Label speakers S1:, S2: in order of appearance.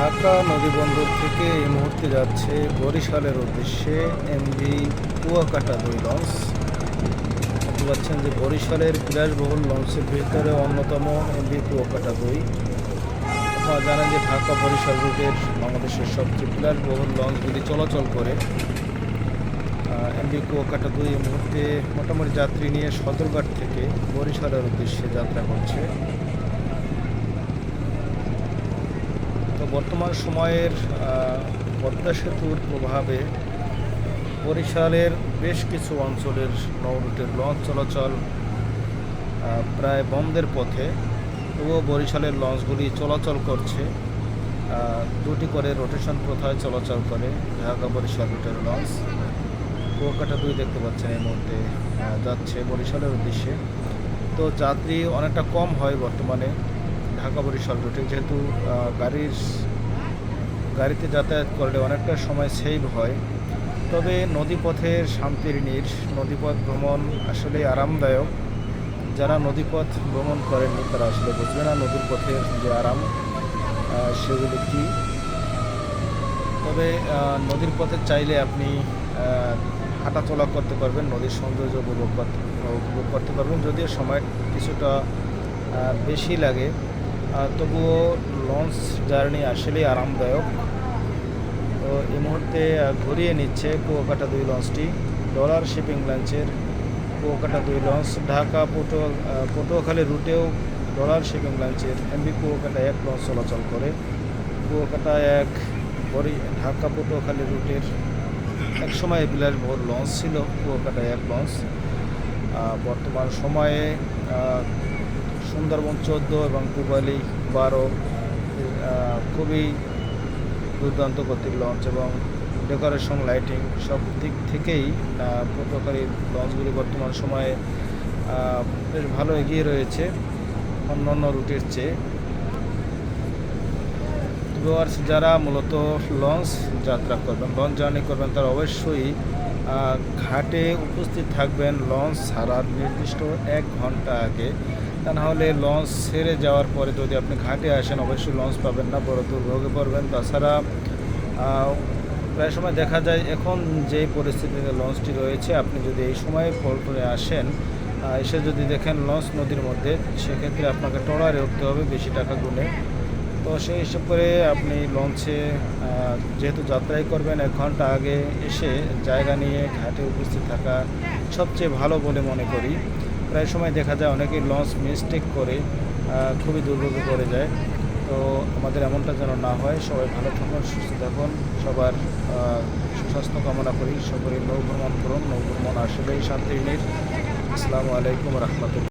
S1: ঢাকা নদীবন্দর থেকে এই মুহূর্তে যাচ্ছে বরিশালের উদ্দেশ্যে এমভি কুয়াকাটা দুই লঞ্চ। দেখতে পাচ্ছেন যে বরিশালের বিলাসবহুল লঞ্চের ভিতরে অন্যতম এমভি কুয়াকাটা দুই। আপনারা জানেন যে ঢাকা বরিশাল রুটের বাংলাদেশের সবচেয়ে বিলাসবহুল লঞ্চগুলি চলাচল করে এমভি কুয়াকাটা দুই এই মুহূর্তে মোটামুটি যাত্রী নিয়ে সদরঘাট থেকে বরিশালের উদ্দেশ্যে যাত্রা করছে তো বর্তমান সময়ের পদ্মা সেতুর প্রভাবে বরিশালের বেশ কিছু অঞ্চলের নৌরুটের লঞ্চ চলাচল প্রায় বন্ধের পথে। তবুও বরিশালের লঞ্চগুলি চলাচল করছে। দুটি করে রোটেশন প্রথায় চলাচল করে ঢাকা বরিশাল রুটের লঞ্চ। কুয়াকাটা দুই দেখতে পাচ্ছেন এই আহ, যাচ্ছে বরিশালের উদ্দেশ্যে। তো যাত্রী অনেকটা কম হয় বর্তমানে। ঢাকা বরিশাল রুটে যেহেতু গাড়ির গাড়িতে যাতায়াত করলে অনেকটা সময় সেভ হয়। তবে নদীপথের শান্তির নীর নদীপথ ভ্রমণ আসলে আরামদায়ক। যারা নদীপথ ভ্রমণ করেননি তারা আসলে বুঝবে না নদীর পথের যে আরাম সেগুলি কী। তবে নদীর পথে চাইলে আপনি আহ, হাঁটাচলা করতে পারবেন নদীর সৌন্দর্য উপভোগ করতে উপভোগ করতে পারবেন। যদিও সময় কিছুটা বেশি লাগে তবুও লঞ্চ জার্নি আসলেই আরামদায়ক। তো এই মুহূর্তে ঘুরিয়ে নিচ্ছে কুয়াকাটা দুই লঞ্চটি। ডলার শিপিং লঞ্চের কুয়াকাটা দুই লঞ্চ। ঢাকা আহ, পটুয়াখালী রুটেও ডলার শিপিং লঞ্চের এমবি কুয়াকাটা এক লঞ্চ চলাচল করে। কুয়াকাটা এক ঢাকা পটুয়াখালী রুটের এক সময় বিলাসবহুল লঞ্চ ছিল কুয়াকাটা এক লঞ্চ। বর্তমান সময়ে সুন্দরবন চোদ্দ এবং পুবালি বারো খুবই দুর্দান্ত গতির লঞ্চ এবং ডেকোরেশন লাইটিং সব দিক থেকেই প্রকারী লঞ্চগুলি বর্তমান সময়ে বেশ ভালো এগিয়ে রয়েছে অন্য অন্য রুটের চেয়ে। ভিউয়ার্স, যারা মূলত লঞ্চ যাত্রা করবেন, লঞ্চ জার্নি করবেন, তারা অবশ্যই ঘাটে উপস্থিত থাকবেন লঞ্চ ছাড়ার নির্দিষ্ট এক ঘণ্টা আগে। তা নাহলে লঞ্চ ছেড়ে যাওয়ার পরে যদি আপনি ঘাটে আসেন, অবশ্যই লঞ্চ পাবেন না, বড় দুর্ভোগে পড়বেন। তাছাড়া প্রায় সময় দেখা যায় এখন যে পরিস্থিতিতে লঞ্চটি রয়েছে, আপনি যদি এই সময় পল্টনে আসেন এসে যদি দেখেন লঞ্চ নদীর মধ্যে, সেক্ষেত্রে আপনাকে ট্রলারে উঠতে হবে বেশি টাকা গুনে। তো সেই হিসেব করে আপনি লঞ্চে যেহেতু যাত্রাই করবেন, এক ঘণ্টা আগে এসে জায়গা নিয়ে ঘাটে উপস্থিত থাকা সবচেয়ে ভালো বলে মনে করি। প্রায় সময় দেখা যায় অনেকেই লঞ্চ মিস্টেক করে খুবই দুর্ভোগে পড়ে যায়। তো আমাদের এমনটা যেন না হয়, সবাই ভালো থাকুন, সুস্থ থাকুন, সবার সুস্বাস্থ্য কামনা করি। সকলে নৌ ভ্রমণ করুন, নৌ ভ্রমণ আসলেই নীর আসসালামু আলাইকুম রহমতুল্লাহ।